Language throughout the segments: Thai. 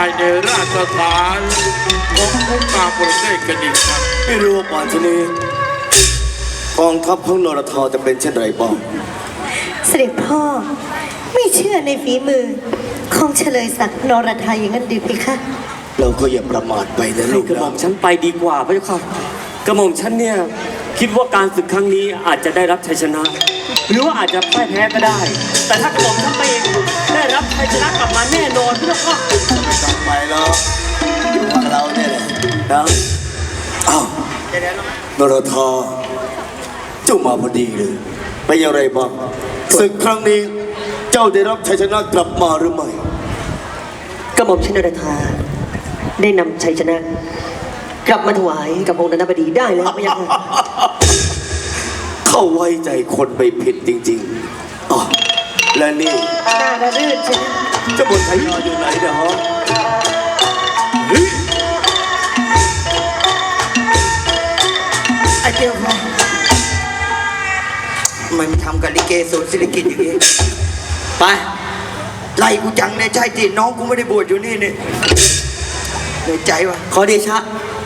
ายในราชฐานขององค์การประเทศกันอีกครั้งไม่รู้ว่าป่านชนี้กองทัพของนรธจะเป็นเช่นไรบ้างเสด็จพ่อไม่เชื่อในฝีมือของเฉลยศักดิ์นรทายอย่างนั้นดีไหมคะเราก็อย่าประมาทไปนะให้ลูกกระหม่อนะมฉันไปดีกว่าพระเจ้าค่ะ กระหม่อมฉันเนี่ยคิดว่าการศึกครั้งนี้อาจจะได้รับชัยชนะ หรือว่าอาจจะพ่ายแพ้ก็ได้ แต่ถ้ากระหม่อมฉันไปเองได้รับชัยชนะกลับมาแน่นอนพระเจ้าค่ะต้องไปแล้วอยู่กับเราเนี่ยแหละนะอ้าวนรธเจ้ามาพอดีเลยเป็นอย่างไรบ้างศึกครั้งนี้เจ้าได้รับชัยชนะกลับมาหรือไม่กระหม่อมชินรธาได้นำชัยชนะ กลับมาถวายกับองค์นันทบดีได้แล้วพระยาค่ะเข้าไว้ใจคนไปผิดจริงๆอ๋อและนี่หน้าระรื่นใช่ไหมเจ้าบนไทยรออยู่ไหนเนะฮะไอ้เจ้าพ่อมันทำกับลิเกศูนย์ศิริกิจอย่างนี้ ไปไล่กูจังเนี่ยใช่ที่น้องกูไม่ได้บวชอยู่นี่นี่เหนื่อยใจวะขอเดชะ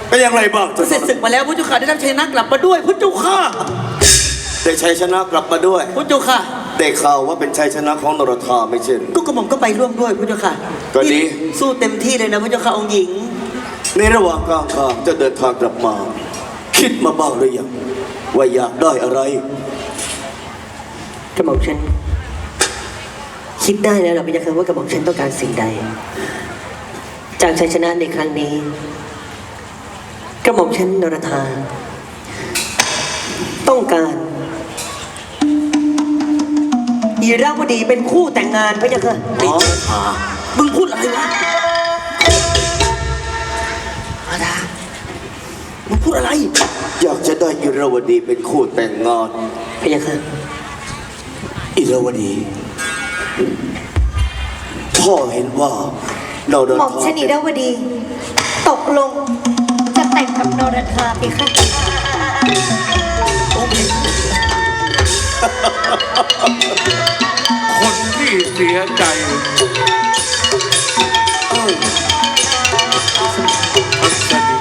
เป็นอย่างไรบ้างเสร็จศึกมาแล้วพุทธเจ้าค่ะได้รับชัยชนะกลับมาด้วยพุทธเจ้าค่ะได้ชัยชนะกลับมาด้วยพุทธเจ้าค่ะได้ข่าวว่าเป็นชัยชนะของนรธาไม่ใช่หรือก็กระหม่อมก็ไปร่วมด้วยพุทธเจ้าค่ะก็ดีนี่สู้เต็มที่เลยนะพุทธเจ้าค่ะองค์หญิง ในระหว่างกลางทางจะเดินทางกลับมา คิดมาบ้างหรือยังว่าอยากได้อะไรกระหม่อมฉันคิดได้แล้วเหรอพระยาค่ะว่ากระหม่อมฉันต้องการสิ่งใด จากชัยชนะในครั้งนี้ กระหม่อมฉันนรธาต้องการยีราวดีเป็นคู่แต่งงานพระยาค่ะอ๋อมึงพูดอะไรวะอาดามึงพูดอะไร อยากจะได้อิราวดีเป็นคู่แต่งงานพระยาค่ะอิราวดีพ่อเห็นว่าเราหม่อมชนีรวดี ตกลงจะ แต่งกับนรธาไหมคะคนที่เสียใจเอ้าทัศนี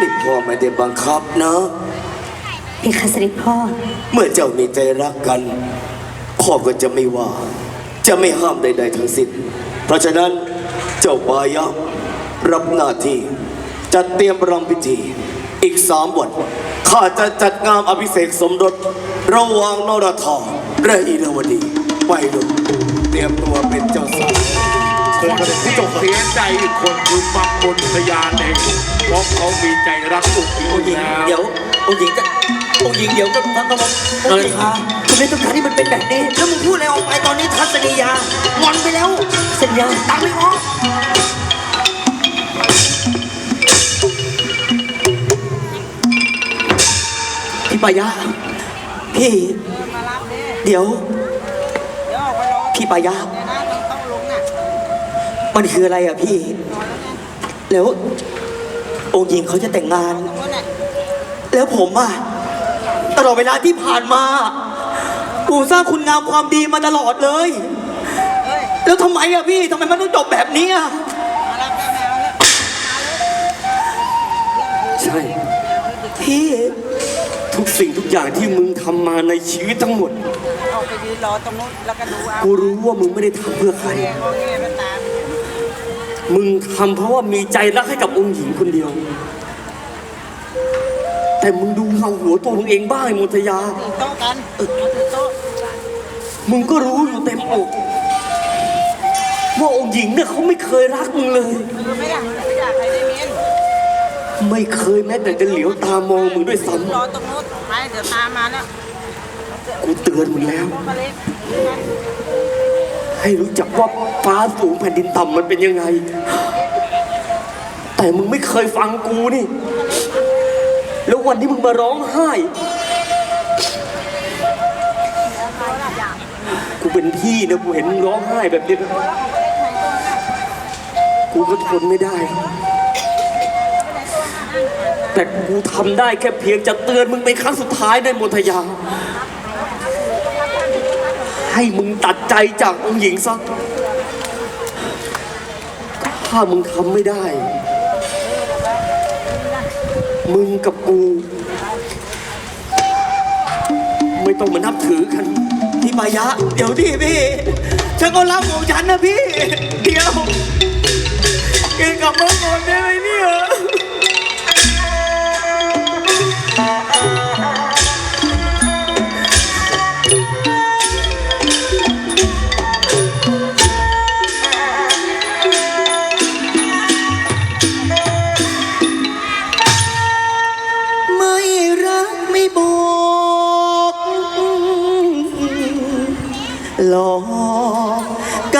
นี่พ่อไม่ได้บังคับนะ เพคะเสด็จพ่อ เมื่อเจ้ามีใจรักกัน พ่อก็จะไม่ว่า จะไม่ห้ามใด ๆ ทั้งสิ้น เพราะฉะนั้นเจ้าปายะรับหน้าที่ จัดเตรียมรำพิธีอีกสามวันข้าจะจัดงานอภิเษกสมรสระหว่างนรธาและอิราวดี ไปลูกเตรียมตัวเป็นเจ้าสาวคนที่ต้องเสียใจอีกคนคือมังมนทยานเองเพราะเขามีใจรักอุกอยู่องค์หญิงแล้ว เดี๋ยวองค์หญิงจะ องค์หญิงเดี๋ยวจะฟังกระหม่อมองค์หญิงคุณไม่ต้องการให้มันเป็นแบบนี้แล้วมึงพูดอะไรออกไปตอนนี้ทัศนียางอนไปแล้วสัญญาตังค์ไม่ออกพี่ปายะพี่ เดี๋ยว พี่ปายะมันคืออะไรอะพี่ แล้วองค์หญิงเขาจะแต่งงาน แล้วผมอะ ตลอดเวลาที่ผ่านมาผมสร้างคุณงามความดีมาตลอดเลย แล้วทำไมอะพี่ทำไมมันต้องจบแบบนี้อะใช่ พี่ ทุกสิ่งทุกอย่างที่มึงทำมาในชีวิตทั้งหมด ออกไปยืนรอตรงนู้นแล้วก็ดูเอากูรู้ว่ามึงไม่ได้ทำเพื่อใคร แกงโอเคมันตาม มึงทำเพราะว่ามีใจรักให้กับองค์หญิงคนเดียว แต่มึงดูเงาหัวตัวมึงเองบ้างไอ้มนทยาถึงโต๊ะกันเอาถึงโต๊ะมึงก็รู้อยู่เต็มอกว่าองค์หญิงเนี่ยเขาไม่เคยรักมึงเลย คือไม่อยากไม่อยากใครได้เมียนไม่เคยแม้แต่จะเหลียวตามองมึงด้วยซ้รอตรงนู้นไปเดี๋ยวตามมาแล้วำกูเตือนมึงแล้วโต๊ะมาเล็กให้รู้จักว่าฟ้าสูงแผ่นดินต่ำมันเป็นยังไง แต่มึงไม่เคยฟังกูนี่ แล้ววันที่มึงมาร้องไห้ กูเป็นพี่นะกูเห็นมึงร้องไห้แบบนี้นะกูก็ทนไม่ได้ แต่กูทำได้แค่เพียงจะเตือนมึงเป็นครั้งสุดท้ายในมนทยา ให้มึงตัดใจจากองค์หญิงซะถ้ามึงทำไม่ได้ มึงกับกู ไม่ต้องมานับถือกันพี่มายะ เดี๋ยวดิพี่ ฉันก็รักของฉันนะพี่ เดี๋ยวเกณฑ์กลับมาก่อนได้ไหมเนี่ย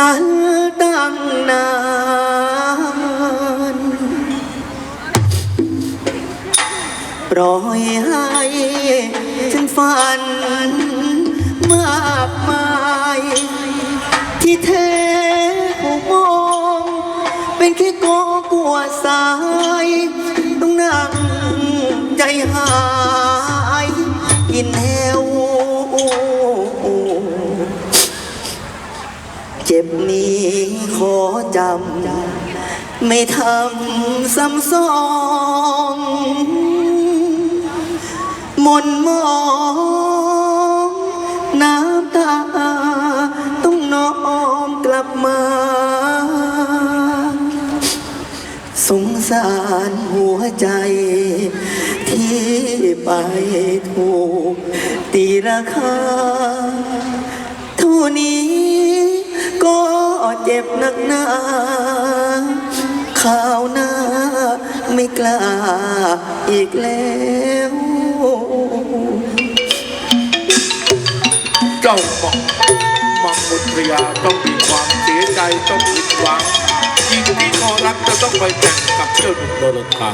กันตั้งนานปล่อยให้ฉันฝันมากมายที่แท้ผู้มองเป็นแค่กอกลัวสายต้องนั่งใจหายกินแหว เจ็บนี้ขอจำ ไม่ทำซ้ำสองมนมองน้ำตา ต้องน้อมกลับมา สงสารหัวใจ ที่ไปถูกตีราคาเท่านี้ บนักหนาข่าวหน้าไม่กล้าอีกแล้วเจ้าหมองมังมุตยาต้องมีความเสียใจต้องผิดหวังหญิงที่เขารักจะต้องไปแต่งกับเจ้าหนุ่มโดรธา